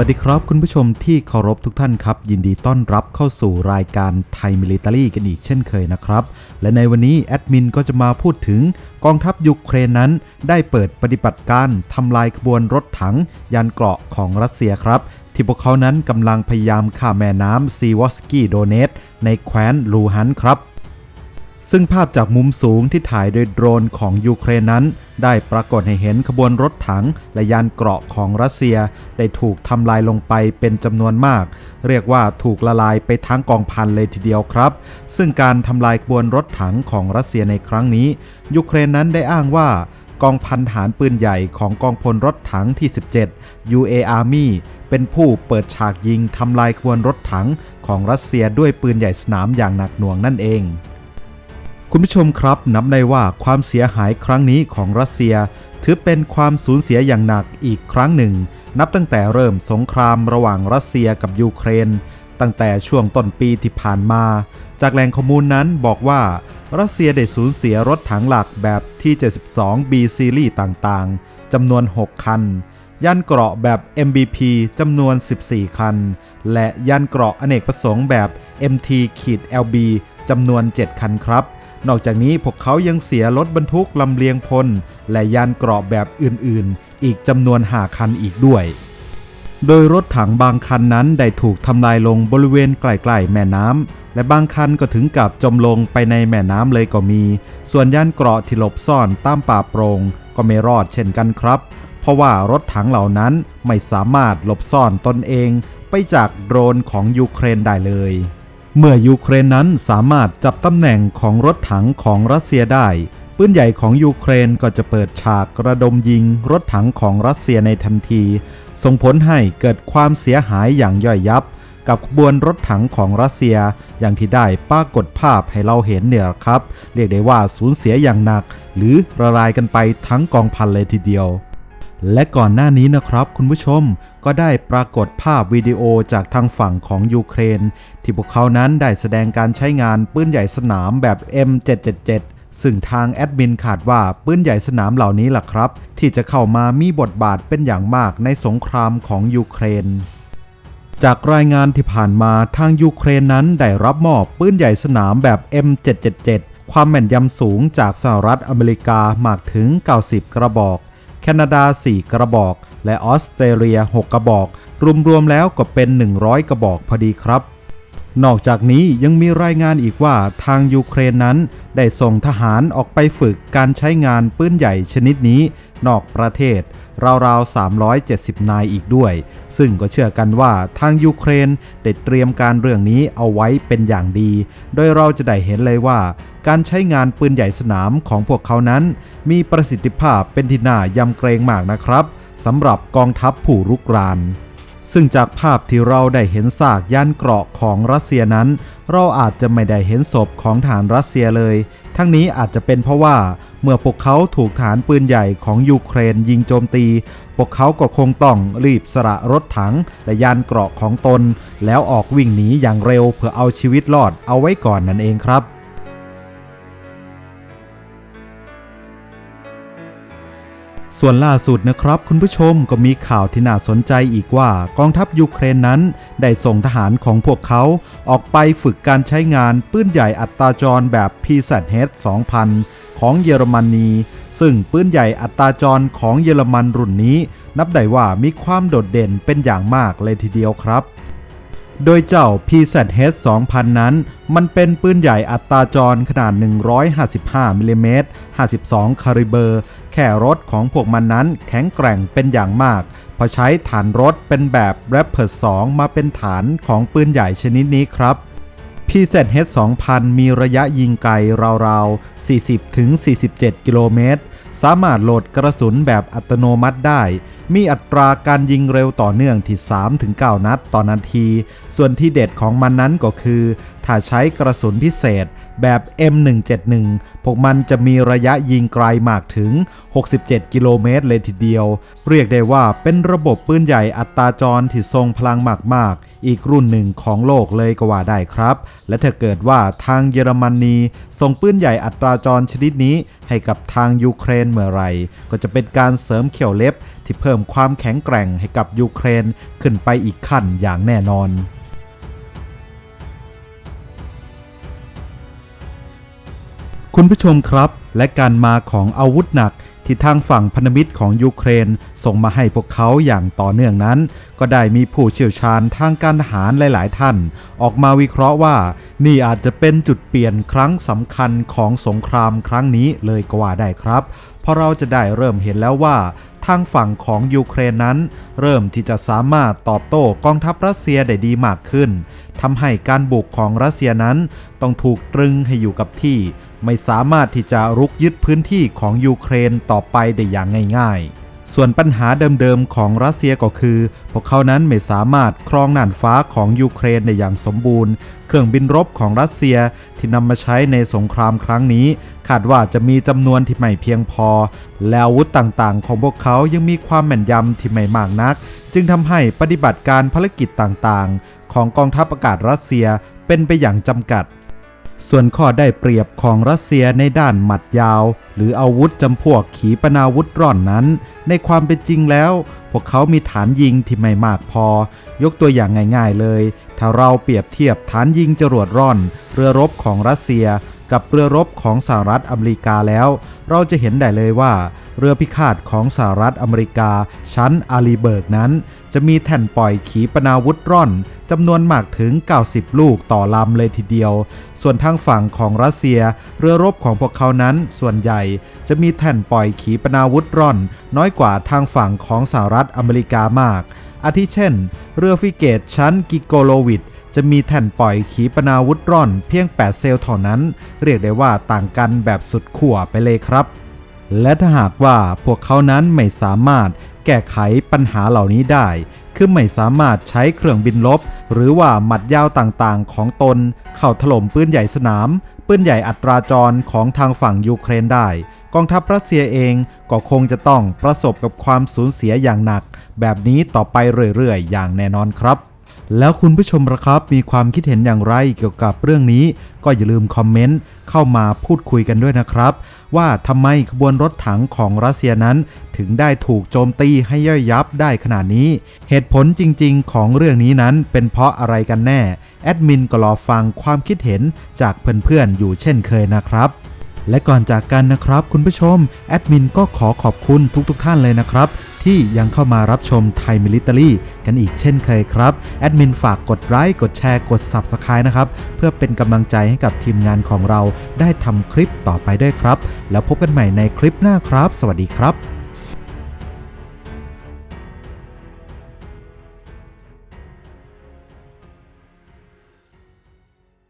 วัสดีครับ คุณผู้ชมที่เคารพทุกท่านครับ ยินดีต้อนรับเข้าสู่รายการไทยมิลิตารี่กันอีกเช่นเคยนะครับ และในวันนี้แอดมินก็จะมาพูดถึงกองทัพยูเครนนั้น ได้เปิดปฏิบัติการทำลายขบวนรถถัง ยานเกราะของรัสเซียครับ ที่พวกเขานั้นกำลังพยายามข้ามแม่น้ำซีวอสกี้โดเนตในแคว้นลูฮันครับ ซึ่งภาพจากมุมสูงที่ถ่ายโดยโดรนของยูเครนนั้น ได้ปรากฏให้เห็นขบวนรถถังและยานเกราะของรัสเซีย ได้ถูกทำลายลงไปเป็นจำนวนมาก เรียกว่าถูกละลายไปทั้งกองพันเลยทีเดียวครับ ซึ่งการทำลายขบวนรถถังของรัสเซียในครั้งนี้ ยูเครนนั้นได้อ้างว่ากองพันฐานปืนใหญ่ของกองพลรถถังที่ 17 UA Army เป็นผู้เปิดฉากยิงทำลายขบวนรถถังของรัสเซียด้วยปืนใหญ่สนามอย่างหนักหน่วงนั่นเอง คุณผู้ชมครับ นับได้ว่าความเสียหายครั้งนี้ของรัสเซีย ถือเป็นความสูญเสียอย่างหนักอีกครั้งหนึ่ง นับตั้งแต่เริ่มสงครามระหว่างรัสเซียกับยูเครน ตั้งแต่ช่วงต้นปีที่ผ่านมา จากแหล่งข้อมูลนั้นบอกว่า รัสเซียได้สูญเสียรถถังหลักแบบที่ 72 B ซีรีส์ต่างๆจำนวน 6 คันยันเกราะแบบ MBP จำนวน 14 คัน และยันเกราะอเนกประสงค์แบบ MT-LB จำนวน 7 คันครับ นอกจากนี้พวกเขายังเสียรถบรรทุกลำเลียงพล และยานเกราะแบบอื่นๆ อีกจำนวนหาคันอีกด้วย โดยรถถังบางคันนั้นได้ถูกทำลายลงบริเวณใกล้ๆแม่น้ำและบางคันก็ถึงกับจมลงไปในแม่น้ำเลยก็มี ส่วนยานเกราะที่หลบซ่อนตามป่าโปรงก็ไม่รอดเช่นกันครับ เพราะว่ารถถังเหล่านั้นไม่สามารถหลบซ่อนตนเองไปจากโดรนของยูเครนได้เลย เมื่อยูเครนนั้นสามารถจับตำแหน่งของรถถังของรัสเซียได้ปืนใหญ่ของยูเครนก็จะเปิดฉากระดมยิงรถถังของรัสเซียในทันที ส่งผลให้เกิดความเสียหายอย่างย่อยยับ กับขบวนรถถังของรัสเซียอย่างที่ได้ปรากฏภาพให้เราเห็นเนี่ยครับ เรียกได้ว่าสูญเสียอย่างหนัก หรือระลายกันไปทั้งกองพันเลยทีเดียว และก่อนหน้านี้นะครับคุณผู้ชมก็ได้ปรากฏภาพวิดีโอจากทางฝั่งของยูเครน ที่พวกเขานั้นได้แสดงการใช้งานปืนใหญ่สนามแบบ M777 ซึ่งทางแอดมินขาดว่าปืนใหญ่สนามเหล่านี้ล่ะครับ ที่จะเข้ามามีบทบาทเป็นอย่างมากในสงครามของยูเครน จากรายงานที่ผ่านมาทางยูเครนนั้นได้รับมอบปืนใหญ่สนามแบบ M777 ความแม่นยำสูงจากสหรัฐอเมริกามากถึง 90 กระบอก แคนาดา 4 กระบอก และออสเตรเลีย 6 กระบอก รวมๆแล้วก็เป็น 100 กระบอกพอดีครับ นอกจากนี้ยังมีรายงานอีกว่าทางยูเครนนั้นได้ส่งทหารออกไปฝึกการใช้งานปืนใหญ่ชนิดนี้ นอกประเทศ ราวๆ 370 นายอีกด้วย ซึ่งก็เชื่อกันว่าทางยูเครนได้เตรียมการเรื่องนี้เอาไว้เป็นอย่างดี โดยเราจะได้เห็นเลยว่า การใช้งานปืนใหญ่สนามของพวกเขานั้น มีประสิทธิภาพเป็นที่น่ายำเกรงมากนะครับสำหรับกองทัพผู้รุกราน ซึ่งจากภาพที่เราได้เห็นซากย่านเกราะของรัสเซียนั้น เราอาจจะไม่ได้เห็นศพของฐานรัสเซียเลย ทั้งนี้อาจจะเป็นเพราะว่าเมื่อพวกเขาถูกฐานปืนใหญ่ของยูเครนยิงโจมตี พวกเขาก็คงต้องรีบสละรถถังและยานเกราะของตน แล้วออกวิ่งหนีอย่างเร็วเพื่อเอาชีวิตรอดเอาไว้ก่อนนั่นเองครับ ส่วนล่าสุดนะครับคุณผู้ชมก็มีข่าวที่น่าสนใจอีกว่ากองทัพยูเครนนั้น ได้ส่งทหารของพวกเขาออกไปฝึกการใช้งานปืนใหญ่อัตราจรแบบ PZH 2000 ของเยอรมนี ซึ่งปืนใหญ่อัตราจรของเยอรมันรุ่นนี้ นับได้ว่ามีความโดดเด่นเป็นอย่างมากเลยทีเดียวครับโดยเจ้า PZH 2000 นั้น มันเป็นปืนใหญ่อัตราจรขนาด 155มิลลิเมตร52 คาลิเบอร์ แค่รถของพวกมันนั้นแข็งแกร่งเป็นอย่างมากพราะใช้ฐานรถเป็นแบบ Raptor 2มาเป็นฐานของปืนใหญ่ชนิดนี้ครับ PZH 2000 มีระยะยิงไกลราวๆ 40-47 กิโลเมตร สามารถโหลดกระสุนแบบอัตโนมัติได้ มีอัตราการยิงเร็วต่อเนื่องที่ 3-9 นัดต่อนาที ส่วนที่เด็ดของมันนั้นก็คือ ถ้าใช้กระสุนพิเศษแบบ M171 พวกมันจะมีระยะยิงไกลมากถึง 67 กิโลเมตรเลยทีเดียว เรียกได้ว่าเป็นระบบปืนใหญ่อัตราจรที่ทรงพลังมาก ๆ อีกรุ่นหนึ่งของโลกเลยก็ว่าได้ครับ และถ้าเกิดว่าทางเยอรมนีส่งปืนใหญ่อัตราจรชนิดนี้ให้กับทางยูเครนเมื่อไรก็จะเป็นการเสริมเขียวเล็บที่เพิ่มความแข็งแกร่งให้กับยูเครนขึ้นไปอีกขั้นอย่างแน่นอน คุณผู้ชมครับ และการมาของอาวุธหนักที่ทางฝั่งพันธมิตรของยูเครน ส่งมาให้พวกเขาอย่างต่อเนื่องนั้น ก็ได้มีผู้เชี่ยวชาญทางการทหารหลาย ๆ ท่าน ออกมาวิเคราะห์ว่า นี่อาจจะเป็นจุดเปลี่ยนครั้งสำคัญของสงครามครั้งนี้เลยก็ว่าได้ครับ เพราะเราจะได้เริ่มเห็นแล้วว่าทางฝั่งของยูเครนนั้น เริ่มที่จะสามารถตอบโต้กองทัพรัสเซียได้ดีมากขึ้นทำให้การบุกของรัสเซียนั้น ต้องถูกตรึงให้อยู่กับที่ ไม่สามารถที่จะรุกยึดพื้นที่ของยูเครนต่อไปได้อย่างง่าย ๆ ส่วนปัญหาเดิมๆของรัสเซียก็คือ พวกเขานั้นไม่สามารถครองน่านฟ้าของยูเครนได้อย่างสมบูรณ์ เครื่องบินรบของรัสเซียที่นำมาใช้ในสงครามครั้งนี้ คาดว่าจะมีจำนวนที่ไม่เพียงพอ และอาวุธต่างๆ ของพวกเขายังมีความแม่นยำที่ไม่มากนัก จึงทำให้ปฏิบัติการภารกิจต่างๆ ของกองทัพอากาศรัสเซียเป็นไปอย่างจำกัด ส่วนข้อได้เปรียบของรัสเซียในด้านหมัดยาว หรืออาวุธจำพวกขีปนาวุธร่อนนั้น ในความเป็นจริงแล้ว พวกเขามีฐานยิงที่ไม่มากพอ ยกตัวอย่างง่ายๆเลย ถ้าเราเปรียบเทียบฐานยิงจรวดร่อน เรือรบของรัสเซีย กับเรือรบของสหรัฐอเมริกาแล้ว เราจะเห็นได้เลยว่า เรือพิฆาตของสหรัฐอเมริกา ชั้นอารีเบิร์กนั้น จะมีแท่นปล่อยขีปนาวุธร่อนจำนวนมากถึง 90 ลูกต่อลำเลยทีเดียว ส่วนทางฝั่งของรัสเซีย เรือรบของพวกเขานั้นส่วนใหญ่จะมีแท่นปล่อยขีปนาวุธร่อน น้อยกว่าทางฝั่งของสหรัฐอเมริกามากอาทิเช่น เรือฟิเกตชั้นกิโกโลวิด จะมีแท่นปล่อยขีปนาวุธร่อนเพียง 8 เซลล์เท่านั้น เรียกได้ว่าต่างกันแบบสุดขั้วไปเลยครับ และถ้าหากว่าพวกเขานั้นไม่สามารถแก้ไขปัญหาเหล่านี้ได้ คือไม่สามารถใช้เครื่องบินลบ หรือว่าหมัดยาวต่างๆ ของตน เข้าถล่มปืนใหญ่สนามปืนใหญ่อัตราจรของทางฝั่งยูเครนได้ กองทัพรัสเซียเองก็คงจะต้องประสบกับความสูญเสียอย่างหนัก แบบนี้ต่อไปเรื่อยๆ อย่างแน่นอนครับ แล้วคุณผู้ชมละครับมีความคิดเห็นอย่างไรเกี่ยวกับเรื่องนี้ ก็อย่าลืมคอมเมนต์เข้ามาพูดคุยกันด้วยนะครับ ว่าทำไมขบวนรถถังของรัสเซียนั้นถึงได้ถูกโจมตีให้ย่อยยับได้ขนาดนี้ เหตุผลจริง ๆ ของเรื่องนี้นั้นเป็นเพราะอะไรกันแน่ แอดมินก็รอฟังความคิดเห็นจากเพื่อนๆอยู่เช่นเคยนะครับและก่อนจากกันนะครับ คุณผู้ชม แอดมินก็ขอขอบคุณทุกๆทท่านเลยนะครับ ที่ยังเข้ามารับชมไทยมิลิเต r y กันอีกเช่นเคยครับ แอดมินฝากกดไลค์กดแชร์กด Subscribe นะครับ เพื่อเป็นกำลังใจให้กับทีมงานของเราได้ทำคลิปต่อไปด้วยครับ แล้วพบกันใหม่ในคลิปหน้าครับ สวัสดีครับ